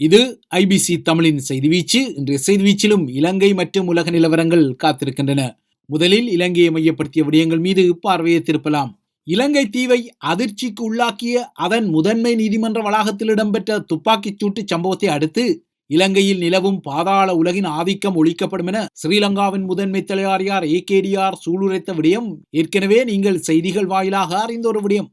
இது ஐபிசி தமிழின் செய்தி வீச்சு. இன்றைய செய்தி வீச்சிலும் இலங்கை மற்றும் உலக நிலவரங்கள் காத்திருக்கின்றன. முதலில் இலங்கையை மையப்படுத்திய விடயங்கள் மீது பார்வையை திருப்பலாம். இலங்கை தீவை அதிர்ச்சிக்கு உள்ளாக்கிய அதன் முதன்மை நீதிமன்ற வளாகத்தில் இடம்பெற்ற துப்பாக்கிச் சூட்டு சம்பவத்தை அடுத்து இலங்கையில் நிலவும் பாதாள உலகின் ஆதிக்கம் ஒழிக்கப்படும் என ஸ்ரீலங்காவின் முதன்மை தலைவாரியார் ஏகேடிஆர் சூளுரைத்த விடயம். ஏற்கனவே நீங்கள் செய்திகள் வாயிலாக அறிந்த ஒரு விடயம்.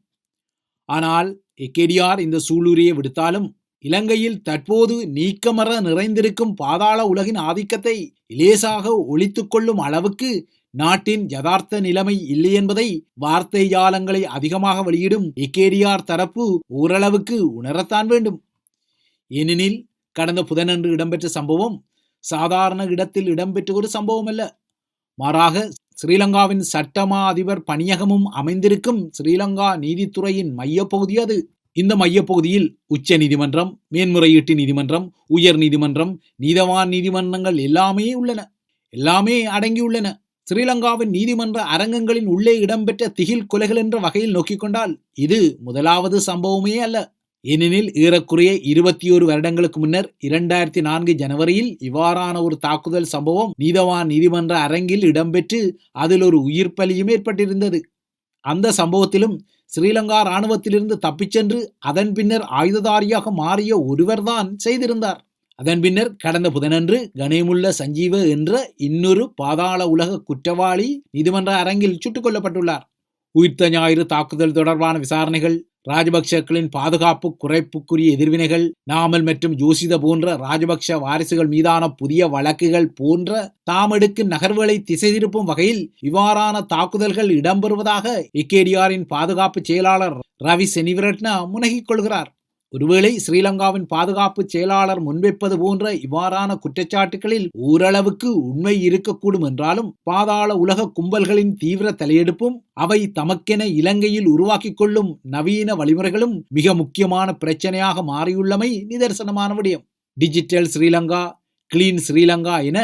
ஆனால் ஏகேடிஆர் இந்த சூளுரையை விடுத்தாலும் இலங்கையில் தற்போது நீக்கமற நிறைந்திருக்கும் பாதாள உலகின் ஆதிக்கத்தை இலேசாக ஒழித்து கொள்ளும் அளவுக்கு நாட்டின் யதார்த்த நிலைமை இல்லை என்பதை வார்த்தை ஜாலங்களை அதிகமாக வெளியிடும் எக்கேடிஆர் தரப்பு ஓரளவுக்கு உணரத்தான் வேண்டும். ஏனெனில் கடந்த புதனன்று இடம்பெற்ற சம்பவம் சாதாரண இடத்தில் இடம்பெற்ற ஒரு சம்பவம் அல்ல மாறாக ஸ்ரீலங்காவின் சட்டமா அதிபர் பணியகமும் அமைந்திருக்கும் ஸ்ரீலங்கா நீதித்துறையின் மையப்பகுதி அது. இந்த மையப்பகுதியில் உச்ச நீதிமன்றம் மேன்முறையீட்டு நீதிமன்றம் உயர் நீதிமன்றம் நீதவான் நீதிமன்றங்கள் எல்லாமே உள்ளன. எல்லாமே அடங்கியுள்ளன. ஸ்ரீலங்காவின் நீதிமன்ற அரங்கங்களின் உள்ளே இடம்பெற்ற திகில் கொலைகள் என்ற வகையில் நோக்கிக் கொண்டால் இது முதலாவது சம்பவமே அல்ல. ஏனெனில் ஏறக்குறைய இருபத்தி ஒரு வருடங்களுக்கு முன்னர் இரண்டாயிரத்தி நான்கு ஜனவரியில் இவ்வாறான ஒரு தாக்குதல் சம்பவம் நீதவான் நீதிமன்ற அரங்கில் இடம்பெற்று அதில் ஒரு உயிர் பலியும் ஏற்பட்டிருந்தது. அந்த சம்பவத்திலும் ஸ்ரீலங்கா இராணுவத்திலிருந்து தப்பிச்சென்று அதன் பின்னர் ஆயுததாரியாக மாறிய ஒருவர்தான் செய்திருந்தார். அதன் பின்னர் கடந்த புதனன்று கணேமுள்ள சஞ்சீவ என்ற இன்னொரு பாதாள உலக குற்றவாளி நீதிமன்ற அரங்கில் சுட்டுக் கொல்லப்பட்டுள்ளார். உயிர்த்த ஞாயிறு தாக்குதல் தொடர்பான விசாரணைகள் ராஜபக்சக்களின் பாதுகாப்பு குறைப்புக்குரிய எதிர்வினைகள் நாமல் மற்றும் ஜோசித போன்ற ராஜபக்ஷ வாரிசுகள் மீதான புதிய வழக்குகள் போன்ற தாம் எடுக்கும் நகர்வுகளை திசை திருப்பும் வகையில் இவ்வாறான தாக்குதல்கள் இடம்பெறுவதாக இக்கேடிஆரின் பாதுகாப்பு செயலாளர் ரவி செனிவரட்னா முனகிக் கொள்கிறார். ஒருவேளை ஸ்ரீலங்காவின் பாதுகாப்பு செயலாளர் முன்வைப்பது போன்ற இவ்வாறான குற்றச்சாட்டுகளில் ஓரளவுக்கு உண்மை இருக்கக்கூடும் என்றாலும் பாதாள உலக கும்பல்களின் தீவிர தலையெடுப்பும் அவை தமக்கென இலங்கையில் உருவாக்கிக் கொள்ளும் நவீன வழிமுறைகளும் மிக முக்கியமான பிரச்சனையாக மாறியுள்ளமை நிதர்சனமான விடயம். டிஜிட்டல் ஸ்ரீலங்கா கிளீன் ஸ்ரீலங்கா என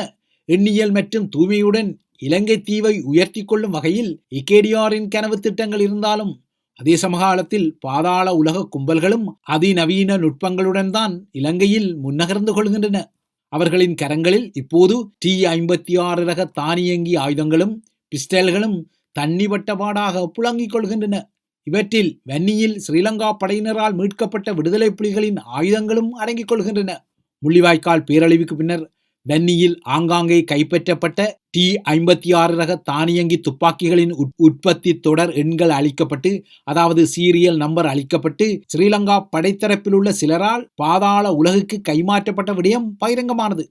எண்ணியல் மற்றும் தூய்மையுடன் இலங்கை தீவை உயர்த்தி கொள்ளும் வகையில் இகேடியாரின் கனவு திட்டங்கள் இருந்தாலும் அதே சமகாலத்தில் பாதாள உலக கும்பல்களும் அதிநவீன நுட்பங்களுடன் தான் இலங்கையில் முன்னகர்ந்து கொள்கின்றன. அவர்களின் கரங்களில் இப்போது டி ஐம்பத்தி ஆறு ரக தானியங்கி ஆயுதங்களும் பிஸ்டல்களும் தண்ணிவட்டபாடாக புழங்கிக் கொள்கின்றன. இவற்றில் வன்னியில் ஸ்ரீலங்கா படையினரால் மீட்கப்பட்ட விடுதலை புலிகளின் ஆயுதங்களும் அடங்கிக் கொள்கின்றன. முள்ளிவாய்க்கால் பேரழிவுக்கு பின்னர் வன்னியில் ஆங்காங்கே கைப்பற்றப்பட்ட டி ஐம்பத்தி ஆறு ரக தானியங்கி துப்பாக்கிகளின் உற்பத்தி தொடர் எண்கள் அளிக்கப்பட்டு அதாவது சீரியல் நம்பர் அளிக்கப்பட்டு ஸ்ரீலங்கா படைத்தரப்பில் உள்ள சிலரால் பாதாள உலகுக்கு கைமாற்றப்பட்ட விடயம் பகிரங்கமானது.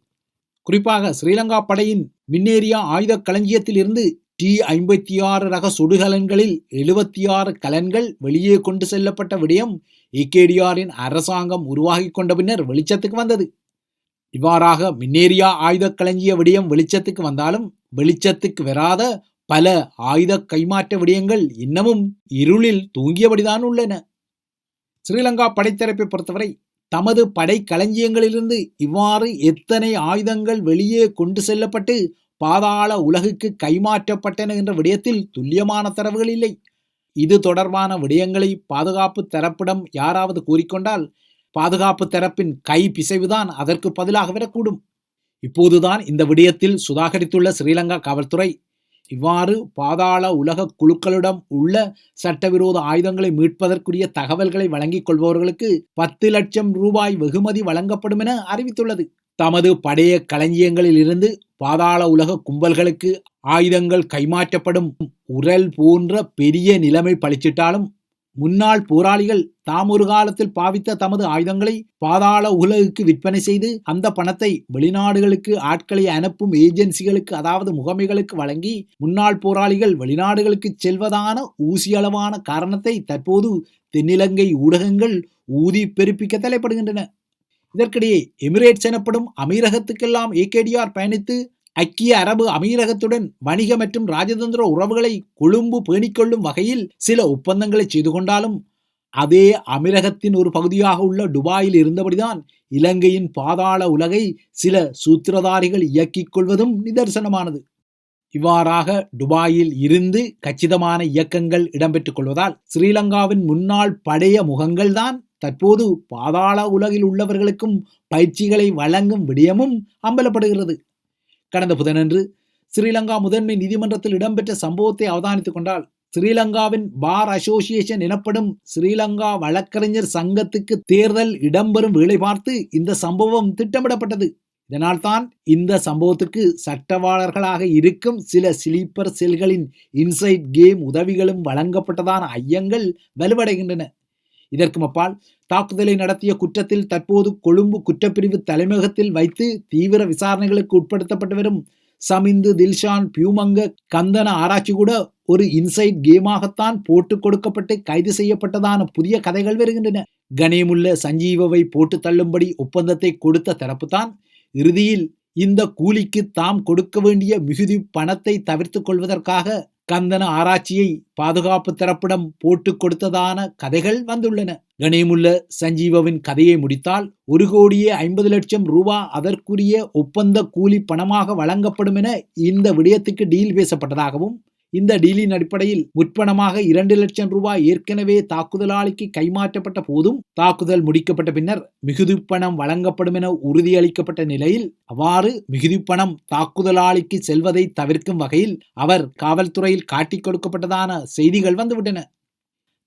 குறிப்பாக ஸ்ரீலங்கா படையின் மின்னேரியா ஆயுத களஞ்சியத்தில் இருந்து டி ஐம்பத்தி ஆறு ரக சுடுகலன்களில் எழுபத்தி ஆறு கலன்கள் வெளியே கொண்டு செல்லப்பட்ட விடயம் ஏகேடிஆரின் அரசாங்கம் உருவாகி கொண்ட பின்னர் வெளிச்சத்துக்கு வந்தது. இவ்வாறாக மின்னேரியா ஆயுதக் களஞ்சிய விடயம் வெளிச்சத்துக்கு வந்தாலும் வெளிச்சத்துக்கு வராத பல ஆயுத கைமாற்ற விடயங்கள் இன்னமும் இருளில் தூங்கியபடிதான் உள்ளன. ஸ்ரீலங்கா படைத்தரப்பை பொறுத்தவரை தமது படை களஞ்சியங்களிலிருந்து இவ்வாறு எத்தனை ஆயுதங்கள் வெளியே கொண்டு செல்லப்பட்டு பாதாள உலகுக்கு கைமாற்றப்பட்டன என்ற விடயத்தில் துல்லியமான தரவுகள் இல்லை. இது தொடர்பான விடயங்களை பாதுகாப்பு தரப்பிடம் யாராவது கூறிக்கொண்டால் பாதுகாப்பு தரப்பின் கை பிசைவுதான் அதற்கு பதிலாக வரக்கூடும் இப்போதுதான் இந்த விடயத்தில் சுதாகரித்துள்ள ஸ்ரீலங்கா காவல்துறை இவ்வாறு பாதாள உலக குழுக்களிடம் உள்ள சட்டவிரோத ஆயுதங்களை மீட்பதற்குரிய தகவல்களை வழங்கிக் கொள்பவர்களுக்கு பத்து லட்சம் ரூபாய் வெகுமதி வழங்கப்படும் என அறிவித்துள்ளது. தமது படைய களஞ்சியங்களில் இருந்து பாதாள உலக கும்பல்களுக்கு ஆயுதங்கள் கைமாற்றப்படும் உரல் போன்ற பெரிய நிலைமை பழிச்சிட்டாலும் முன்னாள் போராளிகள் தாம் ஒரு காலத்தில் பாவித்த தமது ஆயுதங்களை பாதாள உலகுக்கு விற்பனை செய்து அந்த பணத்தை வெளிநாடுகளுக்கு ஆட்களை அனுப்பும் ஏஜென்சிகளுக்கு அதாவது முகமைகளுக்கு வழங்கி முன்னாள் போராளிகள் வெளிநாடுகளுக்கு செல்வதான ஊசியளவான காரணத்தை தற்போது தென்னிலங்கை ஊடகங்கள் ஊதி பெருப்பிக்க தலைப்படுகின்றன. இதற்கிடையே எமிரேட்ஸ் எனப்படும் அமீரகத்துக்கெல்லாம் ஏகேடிஆர் பயணித்து ஐக்கிய அரபு அமீரகத்துடன் வணிக மற்றும் ராஜதந்திர உறவுகளை கொழும்பு பேணிக்கொள்ளும் வகையில் சில ஒப்பந்தங்களை செய்து கொண்டாலும் அதே அமீரகத்தின் ஒரு பகுதியாக உள்ள துபாயில் இருந்தபடிதான் இலங்கையின் பாதாள உலகை சில சூத்திரதாரிகள் இயக்கிக் கொள்வதும் நிதர்சனமானது. இவ்வாறாக துபாயில் இருந்து கச்சிதமான இயக்கங்கள் இடம்பெற்றுக் கொள்வதால் ஸ்ரீலங்காவின் முன்னாள் பழைய முகங்கள்தான் தற்போது பாதாள உலகில் உள்ளவர்களுக்கும் பயிற்சிகளை வழங்கும் விடயமும் அம்பலப்படுகிறது. கடந்த புதனன்று ஸ்ரீலங்கா முதன்மை நீதிமன்றத்தில் இடம்பெற்ற சம்பவத்தை அவதானித்துக் கொண்டால் ஸ்ரீலங்காவின் பார் அசோசியேஷன் எனப்படும் ஸ்ரீலங்கா வழக்கறிஞர் சங்கத்துக்கு தேர்தல் இடம்பெறும் வேலை பார்த்து இந்த சம்பவம் திட்டமிடப்பட்டது. இதனால்தான் இந்த சம்பவத்துக்கு சட்டவாளர்களாக இருக்கும் சில ஸ்லீப்பர் செல்களின் இன்சைட் கேம் உதவிகளும் வழங்கப்பட்டதான ஐயங்கள் வலுவடைகின்றன. இதற்கு அப்பால் தாக்குதலை நடத்திய குற்றத்தில் தற்போது கொழும்பு குற்றப்பிரிவு தலைமையகத்தில் வைத்து தீவிர விசாரணைகளுக்கு உட்படுத்தப்பட்டு வரும் சமிந்து தில்ஷான் பியூமங்க கந்தன ஆராய்ச்சி கூட ஒரு இன்சைட் கேமாகத்தான் போட்டு கொடுக்கப்பட்டு கைது செய்யப்பட்டதான புதிய கதைகள் வருகின்றன. கணேமுள்ள சஞ்சீவவை போட்டு தள்ளும்படி ஒப்பந்தத்தை கொடுத்த தரப்புதான் இறுதியில் இந்த கூலிக்கு தாம் கொடுக்க வேண்டிய மிகுதி பணத்தை தவிர்த்துக் கொள்வதற்காக கந்தன ஆராய்ச்சியை பாதுகாப்பு தரப்பிடம் போட்டு கொடுத்ததான கதைகள் வந்துள்ளன. கணேமுள்ள சஞ்சீவவின் கதையை முடித்தால் ஒரு கோடியே ஐம்பது லட்சம் ரூபா அதற்குரிய ஒப்பந்த கூலி பணமாக வழங்கப்படும் என இந்த விடயத்துக்கு டீல் பேசப்பட்டதாகவும் இந்த டீலின் அடிப்படையில் முற்பணமாக இரண்டு லட்சம் ரூபாய் ஏற்கனவே தாக்குதலாளிக்கு கைமாற்றப்பட்ட போதும் தாக்குதல் முடிக்கப்பட்ட பின்னர் மிகுதி பணம் வழங்கப்படும் என உறுதியளிக்கப்பட்ட நிலையில் அவ்வாறு மிகுதி பணம் தாக்குதலாளிக்கு செல்வதை தவிர்க்கும் வகையில் அவர் காவல்துறையில் காட்டிக் கொடுக்கப்பட்டதான செய்திகள் வந்துவிட்டன.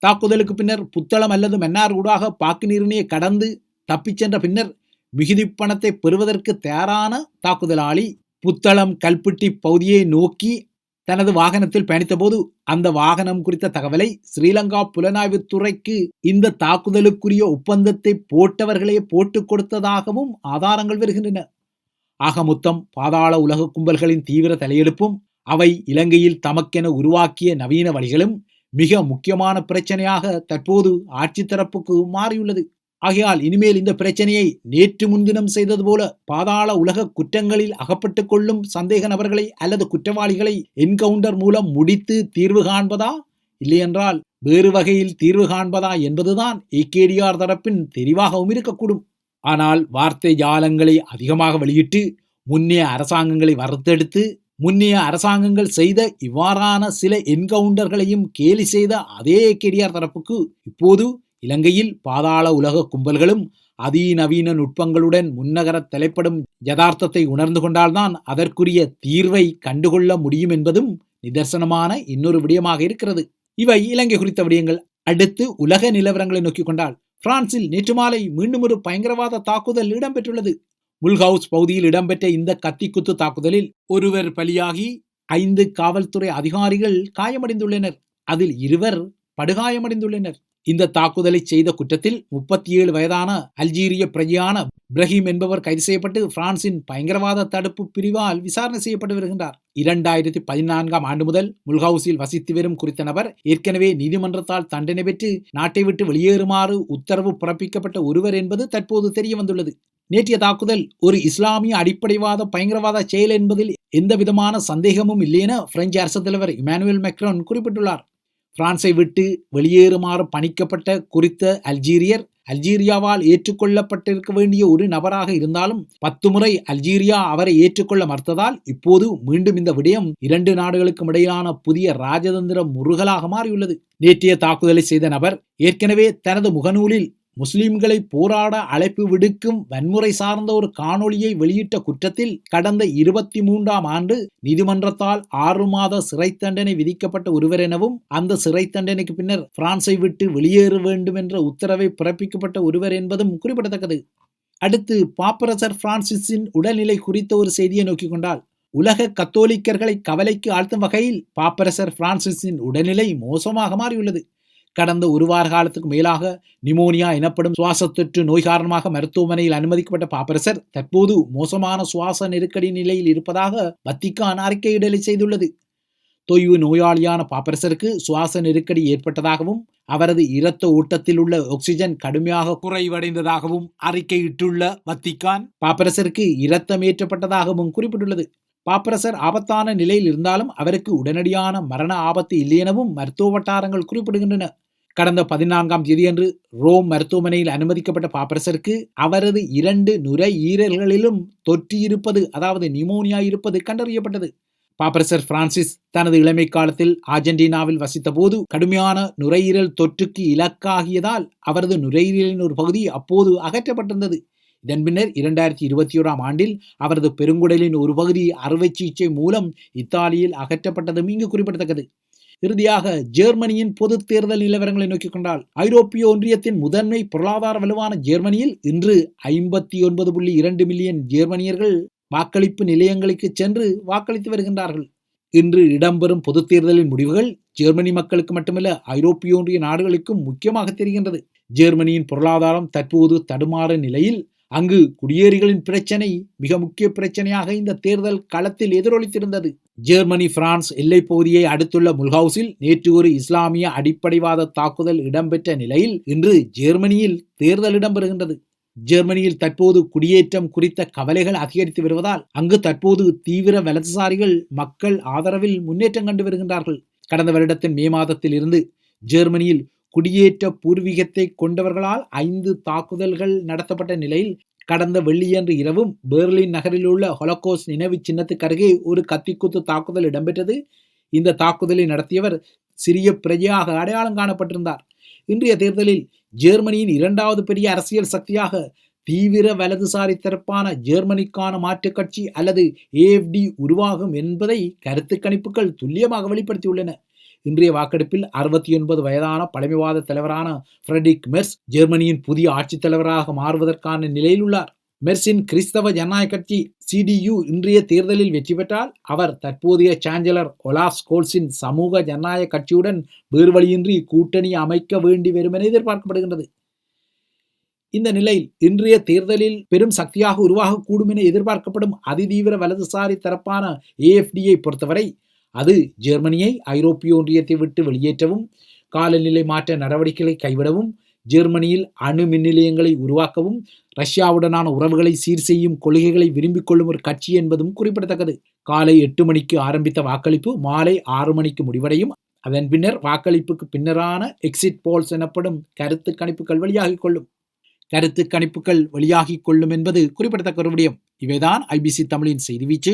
தாக்குதலுக்கு பின்னர் புத்தளம் அல்லது மன்னார் ஊடாக பாக்கு நீரினையை கடந்து தப்பிச் சென்ற பின்னர் மிகுதி பணத்தை பெறுவதற்கு தயாரான தாக்குதலாளி புத்தளம் கல்பட்டி பகுதியை நோக்கி தனது வாகனத்தில் பயணித்தபோது அந்த வாகனம் குறித்த தகவலை ஸ்ரீலங்கா புலனாய்வுத் துறைக்கு இந்த தாக்குதலுக்குரிய ஒப்பந்தத்தை போட்டவர்களே போட்டுக் கொடுத்ததாகவும் ஆதாரங்கள் வருகின்றன. ஆக மொத்தம் பாதாள உலக கும்பல்களின் தீவிர தலையெடுப்பும் அவை இலங்கையில் தமக்கென உருவாக்கிய நவீன வழிகளும் மிக முக்கியமான பிரச்சனையாக தற்போது ஆட்சி தரப்புக்கு மாறியுள்ளது. ஆகையால் இனிமேல் இந்த பிரச்சனையை நேற்று முன்தினம் செய்தது போல பாதாள உலக குற்றங்களில் அகப்பட்டுக் கொள்ளும் சந்தேக நபர்களை அல்லது குற்றவாளிகளை என்கவுண்டர் மூலம் முடித்து தீர்வு காண்பதா? இல்லையென்றால் வேறு வகையில் தீர்வு காண்பதா என்பதுதான் ஏகேடிஆர் தரப்பின் தெரிவாகவும் இருக்கக்கூடும். ஆனால் வார்த்தை ஜாலங்களை அதிகமாக வெளியிட்டு முன்னைய அரசாங்கங்களை வறுத்தெடுத்து முன்னைய அரசாங்கங்கள் செய்த இவ்வாறான சில என்கவுண்டர்களையும் கேலி செய்த அதே கெடியார் தரப்புக்கு இப்போது இலங்கையில் பாதாள உலக கும்பல்களும் அதிநவீன நுட்பங்களுடன் முன்னகரத் தலைப்படும் யதார்த்தத்தை உணர்ந்து கொண்டால்தான் அதற்குரிய தீர்வை கண்டுகொள்ள முடியும் என்பதும் நிதர்சனமான இன்னொரு விடயமாக இருக்கிறது. இவை இலங்கை குறித்த விடயங்கள். அடுத்து உலக நிலவரங்களை நோக்கிக் கொண்டால் பிரான்சில் நேற்று மாலை மீண்டும் ஒரு பயங்கரவாத தாக்குதல் இடம்பெற்றுள்ளது. முல்ஹவுஸ் பகுதியில் இடம்பெற்ற இந்த கத்திக்குத்து தாக்குதலில் ஒருவர் பலியாகி ஐந்து காவல்துறை அதிகாரிகள் காயமடைந்துள்ளனர். அதில் இருவர் படுகாயமடைந்துள்ளனர். இந்த தாக்குதலை செய்த குற்றத்தில் முப்பத்தி ஏழு வயதான அல்ஜீரிய பிரஜையான இப்ரஹிம் என்பவர் கைது செய்யப்பட்டு பிரான்சின் பயங்கரவாத தடுப்பு பிரிவால் விசாரணை செய்யப்பட்டு வருகின்றார். இரண்டாயிரத்தி பதினான்காம் ஆண்டு முதல் முல்ஹவுஸில் வசித்து வரும் குறித்த நபர் ஏற்கனவே நீதிமன்றத்தால் தண்டனை பெற்று நாட்டை விட்டு வெளியேறுமாறு உத்தரவு பிறப்பிக்கப்பட்ட ஒருவர் என்பது தற்போது தெரிய வந்துள்ளது நேற்றைய தாக்குதல் ஒரு இஸ்லாமிய அடிப்படைவாத பயங்கரவாத செயல் என்பதில் எந்த விதமான சந்தேகமும் இல்லை என பிரெஞ்சு அரசு தலைவர் இமானுவேல் மெக்ரோன் குறிப்பிட்டுள்ளார். பிரான்சை விட்டு வெளியேறுமாறு பணிக்கப்பட்ட குறித்த அல்ஜீரியர் அல்ஜீரியாவால் ஏற்றுக்கொள்ளப்பட்டிருக்க வேண்டிய ஒரு நபராக இருந்தாலும் பத்து முறை அல்ஜீரியா அவரை ஏற்றுக்கொள்ள மறுத்ததால் இப்போது மீண்டும் இந்த விடயம் இரண்டு நாடுகளுக்கும் இடையிலான புதிய ராஜதந்திர முருகலாக மாறியுள்ளது. நேற்றைய தாக்குதலை செய்த நபர் ஏற்கனவே தனது முகநூலில் முஸ்லிம்களை போராட அழைப்பு விடுக்கும் வன்முறை சார்ந்த ஒரு காணொளியை வெளியிட்ட குற்றத்தில் கடந்த இருபத்தி மூன்றாம் ஆண்டு நீதிமன்றத்தால் ஆறு மாத சிறை தண்டனை விதிக்கப்பட்ட ஒருவர் எனவும் அந்த சிறை தண்டனைக்கு பின்னர் பிரான்சை விட்டு வெளியேற வேண்டும் என்ற உத்தரவை பிறப்பிக்கப்பட்ட ஒருவர் என்பதும் குறிப்பிடத்தக்கது. அடுத்து பாப்பரசர் பிரான்சிஸின் உடல்நிலை குறித்த ஒரு செய்தியை நோக்கிக் கொண்டால் உலக கத்தோலிக்கர்களை கவலைக்கு ஆழ்த்தும் வகையில் பாப்பரசர் பிரான்சிஸின் உடல்நிலை மோசமாக மாறியுள்ளது. கடந்த ஒரு வார காலத்துக்கு மேலாக நிமோனியா எனப்படும் சுவாச தொற்று நோய் காரணமாக மருத்துவமனையில் அனுமதிக்கப்பட்ட பாப்பரசர் தற்போது மோசமான சுவாச நெருக்கடி நிலையில் இருப்பதாக வத்திக்கான் அறிக்கையிடலை செய்துள்ளது. தொய்வு நோயாளியான பாப்பரசருக்கு சுவாச நெருக்கடி ஏற்பட்டதாகவும் அவரது இரத்த ஓட்டத்தில் உள்ள ஆக்சிஜன் கடுமையாக குறைவடைந்ததாகவும் அறிக்கையிட்டுள்ள வத்திக்கான் பாப்பரசருக்கு இரத்தம் ஏற்றப்பட்டதாகவும் குறிப்பிட்டுள்ளது. பாப்பரசர் ஆபத்தான நிலையில் இருந்தாலும் அவருக்கு உடனடியான மரண ஆபத்து இல்லை எனவும் மருத்துவ வட்டாரங்கள் குறிப்பிடுகின்றன. கடந்த பதினான்காம் தேதியன்று ரோம் மருத்துவமனையில் அனுமதிக்கப்பட்ட பாப்பரசருக்கு அவரது இரண்டு நுரையீரல்களிலும் தொற்று இருப்பது அதாவது நிமோனியா இருப்பது கண்டறியப்பட்டது. பாப்பரசர் பிரான்சிஸ் தனது இளமை காலத்தில் அர்ஜென்டினாவில் வசித்த போது கடுமையான நுரையீரல் தொற்றுக்கு இலக்காகியதால் அவரது நுரையீரலின் ஒரு பகுதி அப்போது அகற்றப்பட்டிருந்தது. இதன் பின்னர் இரண்டாயிரத்தி இருபத்தி ஓராம் ஆண்டில் அவரது பெருங்குடலின் ஒரு பகுதி அறுவை சிகிச்சை மூலம் இத்தாலியில் அகற்றப்பட்டதும் இங்கு குறிப்பிடத்தக்கது. இறுதியாக ஜெர்மனியின் பொது தேர்தல் நிலவரங்களை நோக்கிக் கொண்டால் ஐரோப்பிய ஒன்றியத்தின் முதன்மை பொருளாதார வலுவான ஜெர்மனியில் இன்று ஐம்பத்தி ஒன்பது புள்ளி இரண்டு மில்லியன் ஜெர்மனியர்கள் வாக்களிப்பு நிலையங்களுக்கு சென்று வாக்களித்து வருகின்றார்கள். இன்று இடம்பெறும் பொது தேர்தலின் முடிவுகள் ஜெர்மனி மக்களுக்கு மட்டுமல்ல ஐரோப்பிய ஒன்றிய நாடுகளுக்கும் முக்கியமாக தெரிகின்றது. ஜெர்மனியின் பொருளாதாரம் தற்போது தடுமாற நிலையில் அங்கு குடியேறிகளின் பிரச்சனை மிக முக்கிய பிரச்சனையாக இந்த தேர்தல் களத்தில் எதிரொலித்திருந்தது. ஜெர்மனி பிரான்ஸ் எல்லைப் பகுதியை அடுத்துள்ள முல்ஹவுஸில் நேற்று ஒரு இஸ்லாமிய அடிப்படைவாத தாக்குதல் இடம்பெற்ற நிலையில் இன்று ஜெர்மனியில் தேர்தல் இடம்பெறுகின்றது. ஜெர்மனியில் தற்போது குடியேற்றம் குறித்த கவலைகள் அதிகரித்து வருவதால் அங்கு தற்போது தீவிர வலதுசாரிகள் மக்கள் ஆதரவில் முன்னேற்றம் கண்டு வருகின்றார்கள். கடந்த வருடத்தின் மே மாதத்தில் இருந்து ஜெர்மனியில் குடியேற்ற பூர்வீகத்தை கொண்டவர்களால் ஐந்து தாக்குதல்கள் நடத்தப்பட்ட நிலையில் கடந்த வெள்ளியன்று இரவும் பெர்லின் நகரில் உள்ள ஹொலோகோஸ் நினைவு சின்னத்துக்கு அருகே ஒரு கத்திக்குத்து தாக்குதல் இடம்பெற்றது. இந்த தாக்குதலை நடத்தியவர் சிறிய பிரஜையாக அடையாளம் காணப்பட்டிருந்தார். இன்றைய தேர்தலில் ஜெர்மனியின் இரண்டாவது பெரிய அரசியல் சக்தியாக தீவிர வலதுசாரி தரப்பான ஜெர்மனிக்கான மாற்றுக் கட்சி அல்லது ஏஎஃப்டி உருவாகும் என்பதை கருத்து கணிப்புகள் துல்லியமாக வெளிப்படுத்தியுள்ளன. இன்றைய வாக்கெடுப்பில் அறுபத்தி ஒன்பது வயதான பழமைவாத தலைவரான ஃப்ரெட்ரிக் மெர்ஸ் ஜெர்மனியின் புதிய ஆட்சித் தலைவராக மாறுவதற்கான நிலையில் உள்ளார். மெர்ஸின் கிறிஸ்தவ ஜனநாயக கட்சி சிடியு இன்றைய தேர்தலில் வெற்றி பெற்றால் அவர் தற்போதைய சான்சலர் ஒலாஃப் ஸ்கோல்ஸின் சமூக ஜனநாயக கட்சியுடன் வேறு வழியின்றி கூட்டணி அமைக்க வேண்டி வரும் என எதிர்பார்க்கப்படுகின்றது. இந்த நிலையில் இன்றைய தேர்தலில் பெரும் சக்தியாக உருவாகக்கூடும் என எதிர்பார்க்கப்படும் அதிதீவிர வலதுசாரி தரப்பான ஏஎஃப்டியை பொறுத்தவரை அது ஜெர்மனியை ஐரோப்பிய ஒன்றியத்தை விட்டு வெளியேற்றவும் காலநிலை மாற்ற நடவடிக்கைகளை கைவிடவும் ஜெர்மனியில் அணு மின் நிலையங்களை உருவாக்கவும் ரஷ்யாவுடனான உறவுகளை சீர் செய்யும் கொள்கைகளை விரும்பிக் கொள்ளும் ஒரு கட்சி என்பதும் குறிப்பிடத்தக்கது. காலை எட்டு மணிக்கு ஆரம்பித்த வாக்களிப்பு மாலை ஆறு மணிக்கு முடிவடையும். அதன் பின்னர் வாக்களிப்புக்கு பின்னரான எக்ஸிட் போல்ஸ் எனப்படும் கருத்து கணிப்புகள் வெளியாகிக் கொள்ளும். கருத்து கணிப்புகள் வெளியாகிக் கொள்ளும் என்பது குறிப்பிடத்தக்க ஒரு விடயம். இவைதான் ஐபிசி தமிழின் செய்தி வீச்சு.